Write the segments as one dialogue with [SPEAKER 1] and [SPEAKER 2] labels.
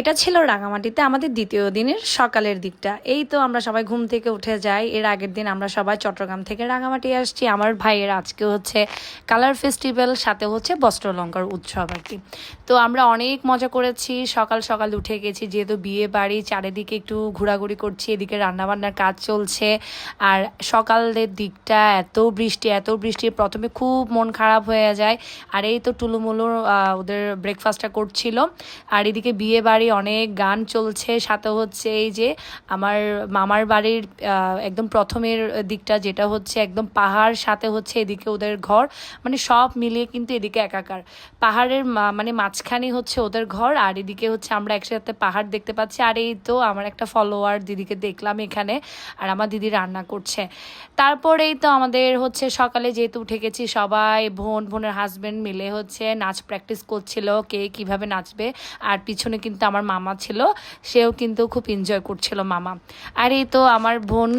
[SPEAKER 1] এটা ছিল রাঙামাটিতে আমাদের দ্বিতীয় দিনের সকালের দিকটা। এই তো আমরা সবাই ঘুম থেকে উঠে যাই। এর আগের দিন আমরা সবাই চট্টগ্রাম থেকে রাঙামাটি আসছি। আমার ভাইয়ের আজকে হচ্ছে কালার ফেস্টিভ্যাল, সাথে হচ্ছে বস্ত্রলঙ্কার উৎসব আর কি। তো আমরা অনেক মজা করেছি। সকাল সকাল উঠে গেছি, যেহেতু বিয়ে বাড়ি, চারিদিকে একটু ঘোরাঘুরি করছি, এদিকে রান্নাবান্নার কাজ চলছে। আর সকালের দিকটা এত বৃষ্টি এত বৃষ্টি, প্রথমে খুব মন খারাপ হয়ে যায়। আর এই তো টুলুমুলু ওদের ব্রেকফাস্টটা করছিল। আর এদিকে বিয়ে বাড়ি অনেক গান চলছে, সাথে হচ্ছে এই যে আমার মামার বাড়ির একদম প্রথমের দিকটা যেটা হচ্ছে একদম পাহাড়, সাথে হচ্ছে এদিকে ওদের ঘর মানে সব মিলিয়ে কিন্তু এদিকে একাকার। পাহাড়ের মানে মাঝখানে হচ্ছে ওদের ঘর আর এদিকে হচ্ছে আমরা একসাথে পাহাড় দেখতে পাচ্ছি। আর এই তো আমার একটা ফলোয়ার দিদিকে দেখলাম এখানে আর আমার দিদি রান্না করছে। তারপরেই তো আমাদের হচ্ছে সকালে যেহেতু উঠে গেছি, সবাই বোন, বোনের হাজবেন্ড মিলে হচ্ছে নাচ প্র্যাকটিস করছিল, কে কীভাবে নাচবে। আর পিছনে কিন্তু আমার মামা ছিল সেও কিন্তু খুব এনজয় করছিল মামা। আর এই তো আমার বোন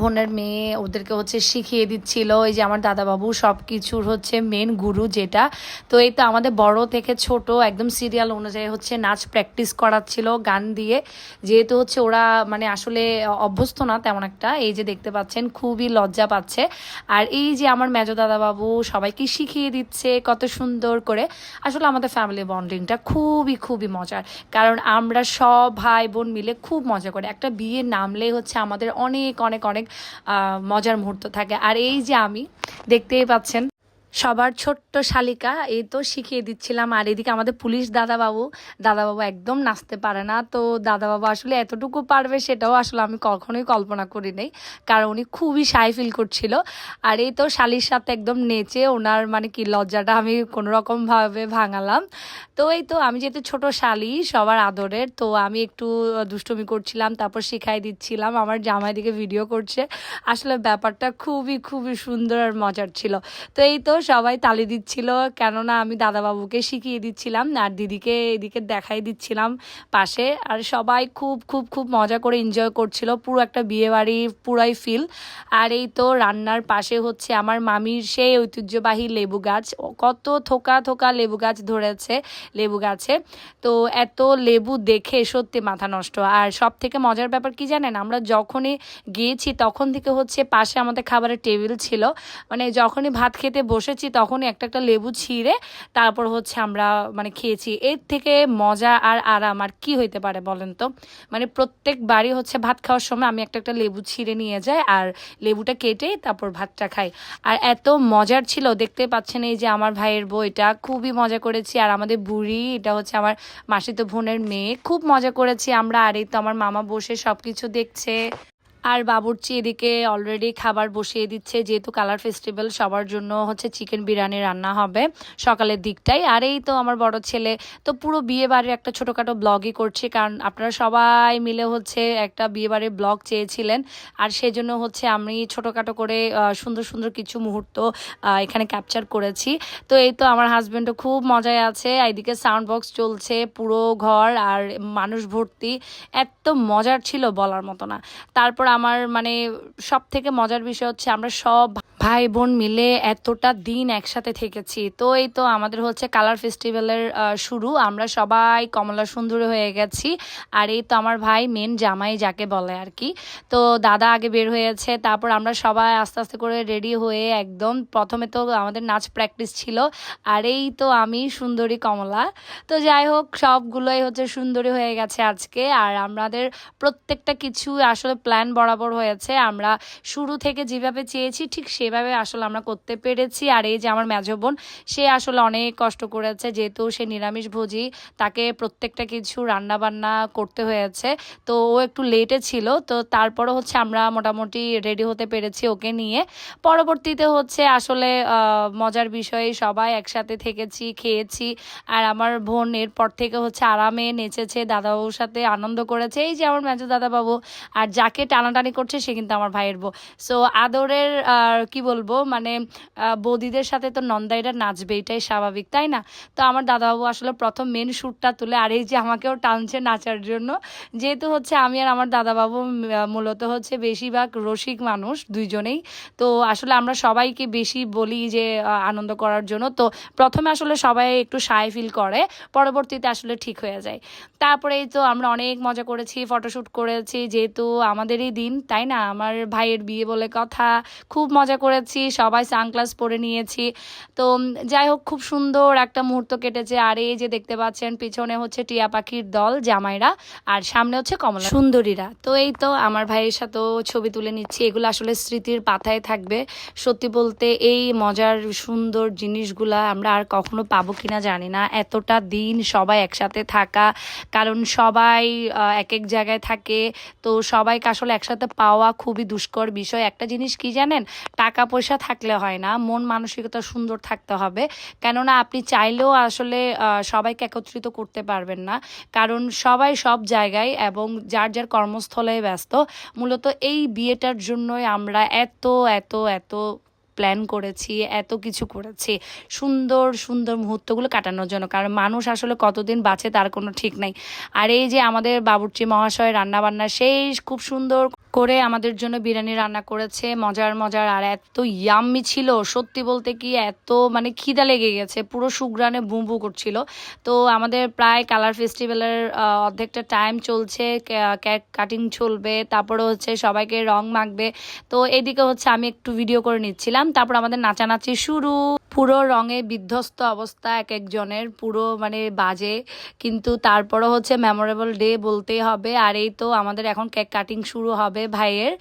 [SPEAKER 1] বোনের মেয়ে ওদেরকে হচ্ছে শিখিয়ে দিচ্ছিল, এই যে আমার দাদাবাবু সব কিছুর হচ্ছে মেন গুরু যেটা। তো এই তো আমাদের বড় থেকে ছোট একদম সিরিয়াল অনুযায়ী হচ্ছে নাচ প্র্যাকটিস করাচ্ছিল গান দিয়ে। যেহেতু হচ্ছে ওরা মানে আসলে অভ্যস্ত না তেমন একটা, এই যে দেখতে পাচ্ছেন খুবই লজ্জা পাচ্ছে। আর এই যে আমার মেজো দাদাবাবু সবাইকে শিখিয়ে দিচ্ছে কত সুন্দর করে, আসলে আমাদের ফ্যামিলি বন্ডিংটা খুবই খুবই মজার। কারণ আমরা সব ভাই বোন মিলে খুব মজা করে। একটা বিয়ে নামলেই হচ্ছে আমাদের অনেক অনেক অনেক আহ, মজার মুহূর্ত থাকে। আর এই যে আমি দেখতেই পাচ্ছেন সবার ছোট্ট শালিকা, এই তো শিখিয়ে দিচ্ছিলাম। আর এদিকে আমাদের পুলিশ দাদাবাবু দাদাবাবু একদম নাচতে পারে না। তো দাদাবাবু আসলে এতটুকু পারবে সেটাও আসলে আমি কখনোই কল্পনা করি নাই। কারণ উনি খুবই সাই ফিল করছিল। আর এই তো শালির সাথে একদম নেচে ওনার মানে কি লজ্জাটা আমি কোনো রকম ভাবে ভাঙালাম। তো এই তো আমি যেহেতু ছোট শালি, সবার আদরের, তো আমি একটু দুষ্টুমি করছিলাম, তারপর শিখাই দিচ্ছিলাম। আমার জামাই দিকে ভিডিও করছে। আসলে ব্যাপারটা খুবই খুবই সুন্দর আর মজার ছিল। তো এই তো সবাই তালি দিচ্ছিল, কেননা আমি দাদাবাবুকে শিখিয়ে দিচ্ছিলাম আর দিদিকে এদিকে দেখাই দিচ্ছিলাম পাশে। আর সবাই খুব খুব খুব মজা করে এনজয় করছিল, পুরো একটা বিয়ে বাড়ি পুরাই ফিল আর এই তো রান্নার পাশে হচ্ছে আমার মামির সেই ঐতিহ্যবাহী লেবু গাছ। কত থোকা থোকা লেবু গাছ ধরেছে, লেবু গাছে। তো এত লেবু দেখে সত্যি মাথা নষ্ট। আর সব থেকে মজার ব্যাপার কি জানেন, আমরা যখনই গিয়েছি তখন থেকে হচ্ছে পাশে আমাদের খাবারের টেবিল ছিল। মানে যখনই ভাত খেতে বসেছি, তখনই একটা একটা লেবু ছিঁড়ে তারপর হচ্ছে আমরা মানে খেয়েছি। এর থেকে মজা আর আরাম আর কি হইতে পারে বলেন তো? মানে প্রত্যেক বাড়ি হচ্ছে ভাত খাওয়ার সময় আমি একটা একটা লেবু ছিঁড়ে নিয়ে যাই আর লেবুটা কেটে তারপর ভাতটা খাই। আর এত মজার ছিল, দেখতে পাচ্ছেন এই যে আমার ভাইয়ের বউ এটা খুবই মজা করেছি। আর আমাদের বুড়ি, এটা হচ্ছে আমার মাসিতো বোনের মেয়ে, খুব মজা করেছি আমরা। আর এই তো আমার মামা বসে সব কিছু দেখছে। আর বাবুর্চি এদিকে অলরেডি খাবার বসিয়ে দিচ্ছে, যেহেতু কালার ফেস্টিভ্যাল সবার জন্য হচ্ছে চিকেন বিরিয়ানি রান্না হবে সকালের দিকটাই। আর এই তো আমার বড় ছেলে, তো পুরো বিয়ে বাড়ির একটা ছোটোখাটো ব্লগই করছি, কারণ আপনারা সবাই মিলে হচ্ছে একটা বিয়ে বাড়ির ব্লগ চেয়েছিলেন, আর সেই জন্য হচ্ছে আমি ছোটোখাটো করে সুন্দর সুন্দর কিছু মুহূর্ত এখানে ক্যাপচার করেছি। তো এই তো আমার হাজব্যান্ডও খুব মজায় আছে এদিকে সাউন্ড বক্স চলছে পুরো ঘর, আর মানুষ ভর্তি, এত মজার ছিল বলার মতো না। তারপর আমার মানে সব থেকে মজার বিষয় হচ্ছে আমরা সব ভাই বোন মিলে এতটা দিন একসাথে থেকেছি। তো এই তো আমাদের হচ্ছে কালার ফেস্টিভ্যালের শুরু। আমরা সবাই কমলা সুন্দরী হয়ে গেছি। আর এই তো আমার ভাই মেন জামাই যাকে বলে আর কি। তো দাদা আগে বের হয়েছে, তারপর আমরা সবাই আস্তে আস্তে করে রেডি হয়ে একদম প্রথমে তো আমাদের নাচ প্র্যাকটিস ছিল। আর এই তো আমি সুন্দরী কমলা। তো যাই হোক, সবগুলোই হচ্ছে সুন্দরী হয়ে গেছে আজকে। আর আমাদের প্রত্যেকটা কিছু আসলে প্ল্যান বরাবর হয়েছে। আমরা শুরু থেকে যেভাবে চেয়েছি, ঠিক সেভাবে আসলে আমরা করতে পেরেছি। আর এই যে আমার মেজো বোন, সে আসলে অনেক কষ্ট করেছে, যেহেতু সে নিরামিষ ভোজি তাকে প্রত্যেকটা কিছু রান্না বান্না করতে হয়েছে। তো ও একটু লেটে ছিল, তো তারপরে হচ্ছে আমরা মোটামুটি রেডি হতে পেরেছি ওকে নিয়ে। পরবর্তীতে হচ্ছে আসলে মজার বিষয়ে সবাই একসাথে থেকেছি, খেয়েছি। আর আমার বোন এরপর থেকে হচ্ছে আরামে নেচেছে দাদাবাবুর সাথে আনন্দ করেছে। এই যে আমার মেজো দাদাবাবু, আর যাকে টানা টানাটানি করছে, সে কিন্তু আমার ভাইয়ের বউ। সো আদরের কি বলব মানে বৌদিদের সাথে তো নন্দাইরা নাচবে, এটাই স্বাভাবিক, তাই না? তো আমার দাদাবাবু আসলে প্রথম মেন শ্যুটটা তুলে, আর এই যে আমাকেও টানছে নাচার জন্য, যেহেতু হচ্ছে আমি আর আমার দাদাবাবু মূলত হচ্ছে বেশিরভাগ রসিক মানুষ দুইজনেই। তো আসলে আমরা সবাইকে বেশি বলি যে আনন্দ করার জন্য। তো প্রথমে আসলে সবাই একটু সায় ফিল করে, পরবর্তীতে আসলে ঠিক হয়ে যায়। তারপরেই তো আমরা অনেক মজা করেছি ফটোশ্যুট করেছি, যেহেতু আমাদেরই দিন তাই না? আমার ভাইয়ের বিয়ে বলে কথা খুব মজা করেছি সবাই সানগ্লাস পরে নিয়েছি। তো যাই হোক খুব সুন্দর একটা মুহূর্ত কেটেছে। আর এই যে দেখতে পাচ্ছেন পিছনে হচ্ছে টিয়া পাখির দল জামাইরা আর সামনে হচ্ছে কমলা। সুন্দরীরা। তো এই তো আমার ভাইয়ের সাথেও ছবি তুলে নিচ্ছি। এগুলো আসলে স্মৃতির পাতায় থাকবে। সত্যি বলতে এই মজার সুন্দর জিনিসগুলা আমরা আর কখনো পাবো কিনা জানি না। এতটা দিন সবাই একসাথে থাকা কারণ সবাই এক এক জায়গায় থাকে। তো সবাইকে আসলে একসাথে পাওয়া খুবই দুষ্কর বিষয়। একটা জিনিস কি জানেন? টাকা পয়সা থাকলে হয় না, মন মানসিকতা সুন্দর থাকতে হবে। কেননা আপনি চাইলেও আসলে সবাইকে একত্রিত করতে পারবেন না। কারণ সবাই সব জায়গায় এবং যার যার কর্মস্থলে ব্যস্ত। মূলত এই বিয়েটার জন্যই আমরা এত এত এত প্ল্যান করেছি, এত কিছু করেছি। সুন্দর সুন্দর মুহূর্তগুলো কাটানোর জন্য। কারণ মানুষ আসলে কতদিন বাঁচে তার কোনো ঠিক নাই। আর এই যে আমাদের বাবুর্চি মহাশয় রান্নাবান্না শেষ সেই খুব সুন্দর করে আমাদের জন্য বিরিয়ানি রান্না করেছে। মজার মজার আর এত ইয়াম্মি ছিল। সত্যি বলতে কি এত মানে খিদা লেগে গেছে। পুরো সুগ্রানে বুম্বু করছিল। তো আমাদের প্রায় কালার ফেস্টিভ্যালের অর্ধেকটা টাইম চলছে। কেক কাটিং চলবে। তারপরে হচ্ছে সবাইকে রং মাখবে। তো এদিকে হচ্ছে আমি একটু ভিডিও করে নিচ্ছিলাম। তারপর আমাদের নাচানাচি শুরু। পুরো রঙে বিধ্বস্ত অবস্থা এক একজনের। পুরো মানে বাজে। কিন্তু তারপরও হচ্ছে মেমোরেবল ডে বলতেই হবে। আর এই তো আমাদের এখন কেক কাটিং শুরু হবে। ভাইয়ের।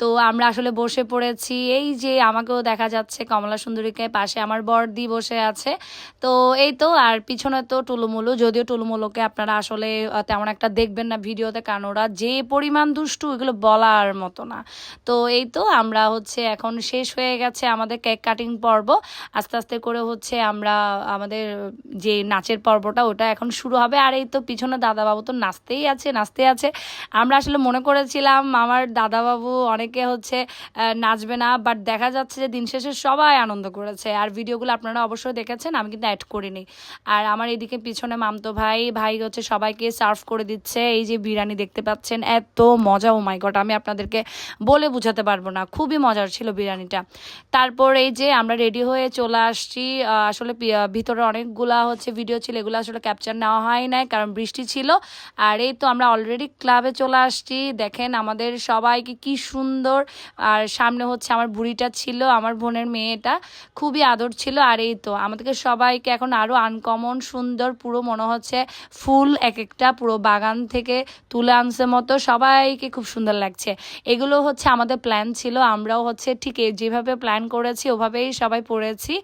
[SPEAKER 1] তো আমরা আসলে বসে পড়েছি। এই যে আমাকেও দেখা যাচ্ছে কমলা সুন্দরীকে পাশে আমার বরদি বসে আছে। তো এই তো, আর পিছনে তো টুলুমুলু। যদিও টুলুমুলুকে আপনারা আসলে তেমন একটা দেখবেন না ভিডিওতে, কারণ ওরা যে পরিমাণ দুষ্টু এগুলো বলার মতো না। তো এই তো, আমরা হচ্ছে এখন শেষ হয়ে গেছে আমাদের কেক কাটিং পর্ব। আস্তে আস্তে করে হচ্ছে আমরা আমাদের যে নাচের পর্বটা, ওটা এখন শুরু হবে। আর এই তো, পিছনে দাদাবাবু তো নাচতেই আছে নাচতেই আছে। আমরা আসলে মনে করেছিলাম, আমার দাদাবাবু অনেকে হচ্ছে নাচবে না বাট দেখা যাচ্ছে যে দিন শেষে সবাই আনন্দ করেছে। আর ভিডিওগুলো আপনারা অবশ্যই দেখেছেন, আমি কিন্তু অ্যাড করিনি। আর আমার এদিকে পিছনে মামতো ভাই ভাই হচ্ছে সবাইকে সার্ভ করে দিচ্ছে। এই যে বিরিয়ানি দেখতে পাচ্ছেন, এত মজা ও মাই গড আমি আপনাদেরকে বলে বোঝাতে পারব না। খুবই মজার ছিল বিরিয়ানিটা। তারপর এই যে আমরা রেডি হয়ে চলে আসছি আসলে ভিতরে অনেকগুলা হচ্ছে ভিডিও ছিল, এগুলো আসলে ক্যাপচার নেওয়া হয় নাই, কারণ বৃষ্টি ছিল। আর এই তো আমরা অলরেডি ক্লাবে চলে আসছি। দেখেন আমাদের সবাইকে কি সুন্দর। আর সামনে হচ্ছে আমার বুড়িটা ছিল, আমার বোনের মেয়েটা, খুবই আদর ছিল। আর এই তো আমাদেরকে সবাইকে এখন আরও আনকমন সুন্দর, পুরো মনে হচ্ছে ফুল এক একটা, পুরো বাগান থেকে তুলে আনছে মতো। সবাইকে খুব সুন্দর লাগছে। এগুলো হচ্ছে আমাদের প্ল্যান ছিল, আমরাও হচ্ছে ঠিক যেভাবে প্ল্যান করেছি, ওভাবেই সবাই পড়েছি।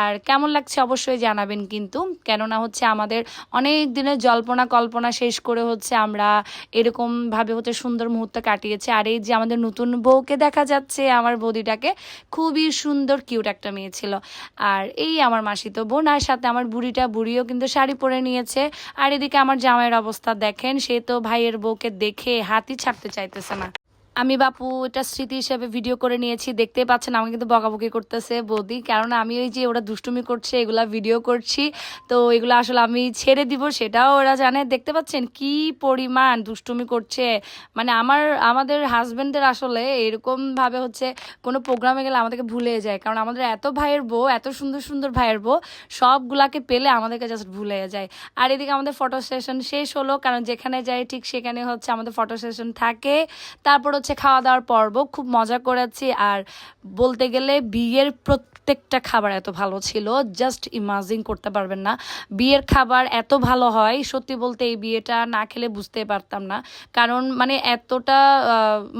[SPEAKER 1] আর কেমন লাগছে অবশ্যই জানাবেন কিন্তু, কেননা হচ্ছে আমাদের অনেক দিনের জল্পনা কল্পনা শেষ করে হচ্ছে আমরা এরকমভাবে হচ্ছে সুন্দর মুহূর্ত কাটিয়েছি। আর এই যে আমাদের নতুন বউকে দেখা যাচ্ছে, আমার বৌদিটাকে খুবই সুন্দর কিউট একটা মেয়ে ছিল। আর এই আমার মাসি তো বোন, আর সাথে আমার বুড়িটা, বুড়িও কিন্তু শাড়ি পরে নিয়েছে। আর এদিকে আমার জামাইয়ের অবস্থা দেখেন, সে তো ভাইয়ের বউকে দেখে হাতি ছাড়তে চাইতেছে না। আমি বাপু এটা স্মৃতি হিসেবে ভিডিও করে নিয়েছি, দেখতেই পাচ্ছেন আমাকে কিন্তু বকাবকি করতেছে বৌদি। কারণ আমি ওই যে ওরা দুষ্টুমি করছে, এগুলা ভিডিও করছি, তো এগুলো আসলে আমি ছেড়ে দিব, সেটাও ওরা জানে। দেখতে পাচ্ছেন কি পরিমাণ দুষ্টুমি করছে। মানে আমার, আমাদের হাজবেন্ডের আসলে এরকমভাবে হচ্ছে কোনো প্রোগ্রামে গেলে আমাদেরকে ভুলে যায়। কারণ আমাদের এত ভাইয়ের বউ, এত সুন্দর সুন্দর ভাইয়ের বউ, সবগুলাকে পেলে আমাদেরকে জাস্ট ভুলে যায়। আর এদিকে আমাদের ফটো সেশন শেষ হলো, কারণ যেখানে যাই ঠিক সেখানে হচ্ছে আমাদের ফটো সেশন থাকে। তারপর হচ্ছে খাওয়া দাওয়ার পর্ব। খুব মজা করেছি। আর বলতে গেলে বিয়ের প্রত্যেকটা খাবার এত ভালো ছিল। জাস্ট ইমাজিন করতে পারবেন না। বিয়ের খাবার এত ভালো হয়, সত্যি বলতে এই বিয়েটা না খেলে বুঝতে পারতাম না। কারণ মানে এতটা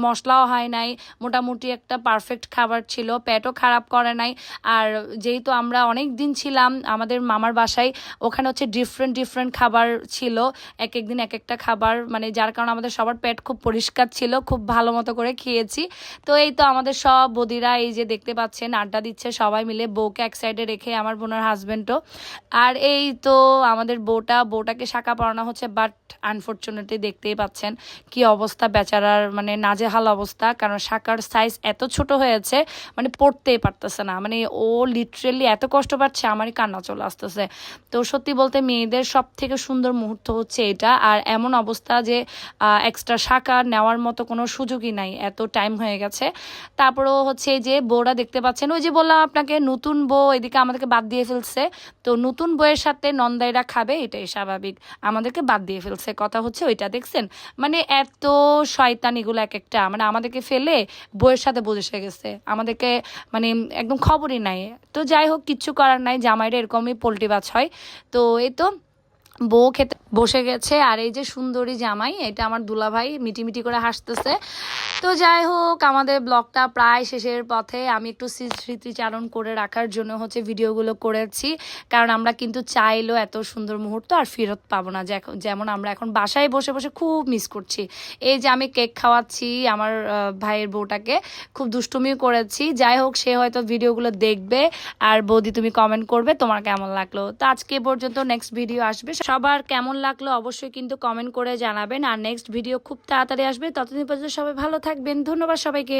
[SPEAKER 1] মশলাও হয় নাই। মোটামুটি একটা পারফেক্ট খাবার ছিল। পেটও খারাপ করে নাই। আর যেহেতু আমরা অনেক দিন ছিলাম আমাদের মামার বাসায়, ওখানে হচ্ছে ডিফারেন্ট ডিফারেন্ট খাবার ছিল। এক এক দিন এক একটা খাবার মানে যার কারণে আমাদের সবার পেট খুব পরিষ্কার ছিল, খুব ভালো মতো করে খেয়েছি। তো এই তো আমাদের সব বদিরা এই যে দেখতে পাচ্ছেন, আড্ডা দিচ্ছে সবাই মিলে, বউকে এক সাইডে রেখে আমার বোনের হাজব্যান্ডও আর এই তো আমাদের বউটা, বউটাকে শাখা পড়ানো হচ্ছে বাট আনফর্চুনেটলি দেখতেই পাচ্ছেন কি অবস্থা বেচারার মানে নাজেহাল অবস্থা, কারণ শাখার সাইজ এত ছোট হয়েছে মানে পড়তেই পারতেছে না। মানে ও লিটারেলি এত কষ্ট পাচ্ছে, আমারই কান্না চলে আসতেছে। তো সত্যি বলতে মেয়েদের সব থেকে সুন্দর মুহূর্ত হচ্ছে এটা। আর এমন অবস্থা যে এক্সট্রা শাখা নেওয়ার মতো কোনো সুযোগই নাই, এত টাইম হয়ে গেছে। তারপরও হচ্ছে যে বউরা দেখতে পাচ্ছেন, ওই যে বললাম আপনাকে নতুন বউ এদিকে আমাদেরকে বাদ দিয়ে ফেলছে। তো নতুন বউয়ের সাথে নন্দাইরা খাবে, এটাই স্বাভাবিক। আমাদেরকে বাদ দিয়ে ফেলছে, কথা হচ্ছে ওইটা, দেখছেন? মানে এত শয়তান এগুলো এক একটা মানে আমাদেরকে ফেলে বউয়ের সাথে বসে গেছে। আমাদেরকে মানে একদম খবরই নাই। তো যাই হোক, কিচ্ছু করার নাই জামাইরা এরকমই পোলট্রি বাছ হয়। তো এই তো বউ খেতে বসে গেছে, আর এই যে সুন্দরী জামাই, এটা আমার দুলাভাই মিটিমিটি করে হাসতেছে। তো যাই হোক, আমাদের ব্লগটা প্রায় শেষের পথে। আমি একটু স্মৃতিচারণ করে রাখার জন্য হচ্ছে ভিডিওগুলো করেছি, কারণ আমরা কিন্তু চাইলেও এত সুন্দর মুহূর্ত আর ফেরত পাবো না। যেমন আমরা এখন বাসায় বসে বসে খুব মিস করছি। এই যে আমি কেক খাওয়াচ্ছি আমার ভাইয়ের বউটাকে, খুব দুষ্টুমিও করেছি। যাই হোক, সে হয়তো ভিডিওগুলো দেখবে, আর বৌদি তুমি কমেন্ট করবে, তোমার কেমন লাগল? তো আজকে পর্যন্ত নেক্সট ভিডিও আসবে। সবার কেমন লাগল অবশ্যই কিন্তু কমেন্ট করে জানাবেন। আর নেক্সট ভিডিও খুব তাড়াতাড়ি আসবে। ততদিন পর্যন্ত সবাই ভালো থাকবেন। ধন্যবাদ সবাইকে।